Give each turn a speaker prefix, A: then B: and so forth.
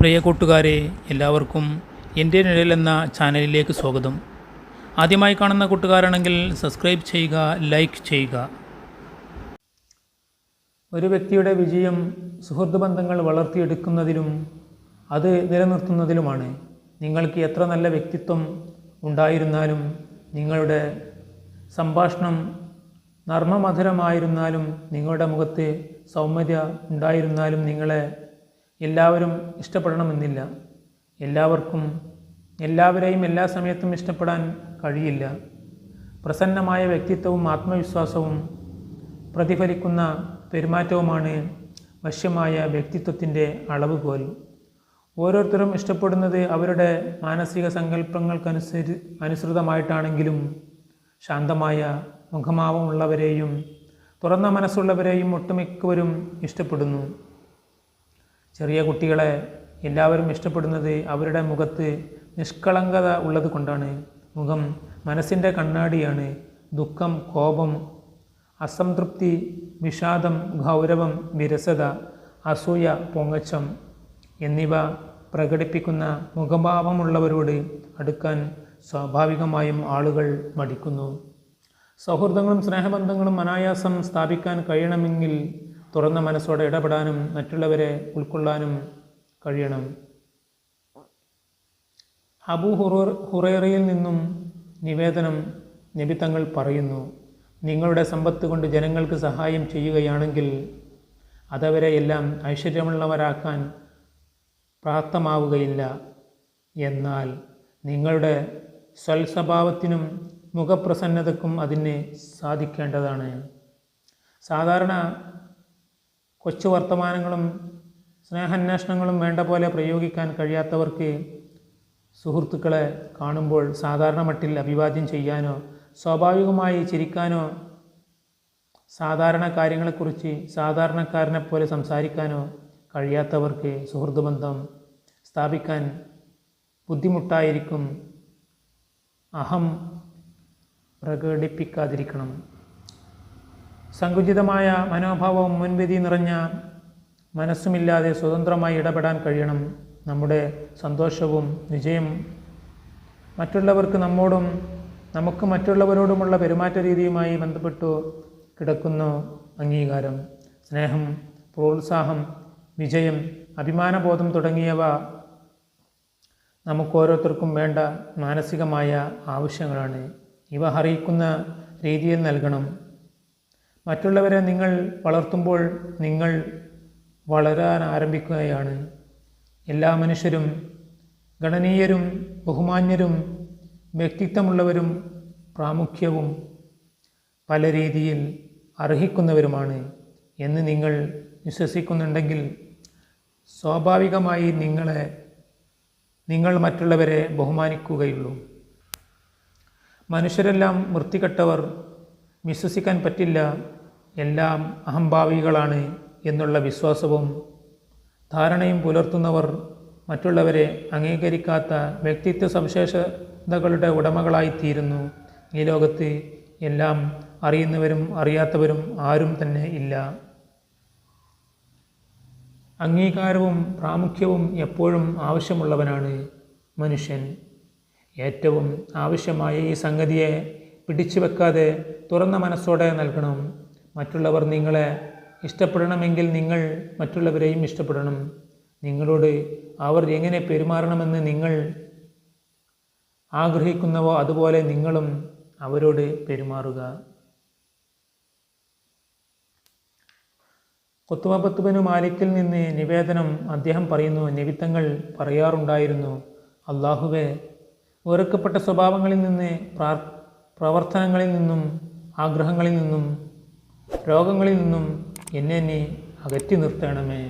A: പ്രിയ കൂട്ടുകാരെ എല്ലാവർക്കും എന്റെ നിഴൽ എന്ന ചാനലിലേക്ക് സ്വാഗതം. ആദ്യമായി കാണുന്ന കൂട്ടുകാരാണെങ്കിൽ സബ്സ്ക്രൈബ് ചെയ്യുക ലൈക്ക് ചെയ്യുക. ഒരു വ്യക്തിയുടെ വിജയം സുഹൃത്ത് ബന്ധങ്ങൾ വളർത്തിയെടുക്കുന്നതിലും അത് നിലനിർത്തുന്നതിലുമാണ് നിങ്ങൾക്ക് എത്ര നല്ല വ്യക്തിത്വം ഉണ്ടായിരുന്നാലും നിങ്ങളുടെ സംഭാഷണം നർമ്മമധുരമായിരുന്നാലും നിങ്ങളുടെ മുഖത്ത് സൗമ്യത ഉണ്ടായിരുന്നാലും നിങ്ങളെ എല്ലാവരും ഇഷ്ടപ്പെടണമെന്നില്ല. എല്ലാവർക്കും എല്ലാവരെയും എല്ലാ സമയത്തും ഇഷ്ടപ്പെടാൻ കഴിയില്ല. പ്രസന്നമായ വ്യക്തിത്വവും ആത്മവിശ്വാസവും പ്രതിഫലിക്കുന്ന പെരുമാറ്റവുമാണ് വശ്യമായ വ്യക്തിത്വത്തിന്റെ അളവുകോൽ. ഓരോരുത്തരും ഇഷ്ടപ്പെടുന്നത് അവരുടെ മാനസിക സങ്കല്പങ്ങൾക്കനുസരി അനുസൃതമായിട്ടാണെങ്കിലും ശാന്തമായ മുഖമാവമുള്ളവരെയും തുറന്ന മനസ്സുള്ളവരെയും ഒട്ടുമിക്കവരും ഇഷ്ടപ്പെടുന്നു. ചെറിയ കുട്ടികളെ എല്ലാവരും ഇഷ്ടപ്പെടുന്നത് അവരുടെ മുഖത്ത് നിഷ്കളങ്കത ഉള്ളത് കൊണ്ടാണ്. മുഖം മനസ്സിന്റെ കണ്ണാടിയാണ്. ദുഃഖം കോപം അസംതൃപ്തി വിഷാദം ഗൗരവം വിരസത അസൂയ പൊങ്ങച്ചം എന്നിവ പ്രകടിപ്പിക്കുന്ന മുഖഭാവമുള്ളവരോട് അടുക്കാൻ സ്വാഭാവികമായും ആളുകൾ മടിക്കുന്നു. സൗഹൃദങ്ങളും സ്നേഹബന്ധങ്ങളും അനായാസം സ്ഥാപിക്കാൻ കഴിയണമെങ്കിൽ തുറന്ന മനസ്സോടെ ഇടപെടാനും മറ്റുള്ളവരെ ഉൾക്കൊള്ളാനും കഴിയണം. അബു ഹുറ ഹുറേറയിൽ നിന്നും നിവേദനം നബി തങ്ങൾ പറയുന്നു നിങ്ങളുടെ സമ്പത്ത് കൊണ്ട് ജനങ്ങൾക്ക് സഹായം ചെയ്യുകയാണെങ്കിൽ അതവരെ എല്ലാം ഐശ്വര്യമുള്ളവരാക്കാൻ പ്രാപ്തമാവുകയില്ല. എന്നാൽ നിങ്ങളുടെ സ്വൽസ്വഭാവത്തിനും മുഖപ്രസന്നതക്കും അതിനെ സാധിക്കേണ്ടതാണ്. സാധാരണ കൊച്ചു വർത്തമാനങ്ങളും സ്നേഹാന്വേഷണങ്ങളും വേണ്ട പോലെ പ്രയോഗിക്കാൻ കഴിയാത്തവർക്ക് സുഹൃത്തുക്കളെ കാണുമ്പോൾ സാധാരണ മട്ടിൽ അഭിവാദ്യം ചെയ്യാനോ സ്വാഭാവികമായി ചിരിക്കാനോ സാധാരണ കാര്യങ്ങളെക്കുറിച്ച് സാധാരണക്കാരനെ പോലെ സംസാരിക്കാനോ കഴിയാത്തവർക്ക് സുഹൃത്ത് ബന്ധം സ്ഥാപിക്കാൻ ബുദ്ധിമുട്ടായിരിക്കും. അഹം പ്രകടിപ്പിക്കാതിരിക്കണം. സങ്കുചിതമായ മനോഭാവവും മുൻവിധി നിറഞ്ഞ മനസ്സുമില്ലാതെ സ്വതന്ത്രമായി ഇടപെടാൻ കഴിയണം. നമ്മുടെ സന്തോഷവും വിജയം മറ്റുള്ളവർക്ക് നമ്മോടും നമുക്ക് മറ്റുള്ളവരോടുമുള്ള പെരുമാറ്റ രീതിയുമായി ബന്ധപ്പെട്ടു കിടക്കുന്നു അംഗീകാരം. സ്നേഹം പ്രോത്സാഹം വിജയം അഭിമാനബോധം തുടങ്ങിയവ നമുക്ക് ഓരോരുത്തർക്കും വേണ്ട മാനസികമായ ആവശ്യങ്ങളാണ്. ഇവ അറിയിക്കുന്ന രീതിയിൽ നൽകണം. മറ്റുള്ളവരെ നിങ്ങൾ വളർത്തുമ്പോൾ നിങ്ങൾ വളരാൻ ആരംഭിക്കുകയാണ്. എല്ലാ മനുഷ്യരും ഗണനീയരും ബഹുമാന്യരും വ്യക്തിത്വമുള്ളവരും പ്രാമുഖ്യവും പല രീതിയിൽ അർഹിക്കുന്നവരുമാണ് എന്ന് നിങ്ങൾ വിശ്വസിക്കുന്നുണ്ടെങ്കിൽ സ്വാഭാവികമായി നിങ്ങളെ നിങ്ങൾ മറ്റുള്ളവരെ ബഹുമാനിക്കുകയുള്ളൂ. മനുഷ്യരെല്ലാം വൃത്തികെട്ടവർ വിശ്വസിക്കാൻ പറ്റില്ല എല്ലാം അഹംഭാവികളാണ് എന്നുള്ള വിശ്വാസവും ധാരണയും പുലർത്തുന്നവർ മറ്റുള്ളവരെ അംഗീകരിക്കാത്ത വ്യക്തിത്വ സവിശേഷതകളുടെ ഉടമകളായിത്തീരുന്നു. ഈ ലോകത്ത് എല്ലാം അറിയുന്നവരും അറിയാത്തവരും ആരും തന്നെ ഇല്ല. അംഗീകാരവും പ്രാമുഖ്യവും എപ്പോഴും ആവശ്യമുള്ളവനാണ് മനുഷ്യൻ. ഏറ്റവും ആവശ്യമായ ഈ സംഗതിയെ പിടിച്ചു വെക്കാതെ തുറന്ന മനസ്സോടെ നൽകണം. മറ്റുള്ളവർ നിങ്ങളെ ഇഷ്ടപ്പെടണമെങ്കിൽ നിങ്ങൾ മറ്റുള്ളവരെയും ഇഷ്ടപ്പെടണം. നിങ്ങളോട് അവർ എങ്ങനെ പെരുമാറണമെന്ന് നിങ്ങൾ ആഗ്രഹിക്കുന്നവോ അതുപോലെ നിങ്ങളും അവരോട് പെരുമാറുക. കുത്തുമപത്തുബനു മാലിക്കിൽ നിന്ന് നിവേദനം അദ്ദേഹം പറയുന്നു നിമിത്തങ്ങൾ പറയാറുണ്ടായിരുന്നു. അള്ളാഹുവെ വെറുക്കപ്പെട്ട സ്വഭാവങ്ങളിൽ നിന്ന് പ്രാർ പ്രവർത്തനങ്ങളിൽ നിന്നും ആഗ്രഹങ്ങളിൽ നിന്നും രോഗങ്ങളിൽ നിന്നും എന്നെ നീ അകറ്റി നിർത്തണമേ.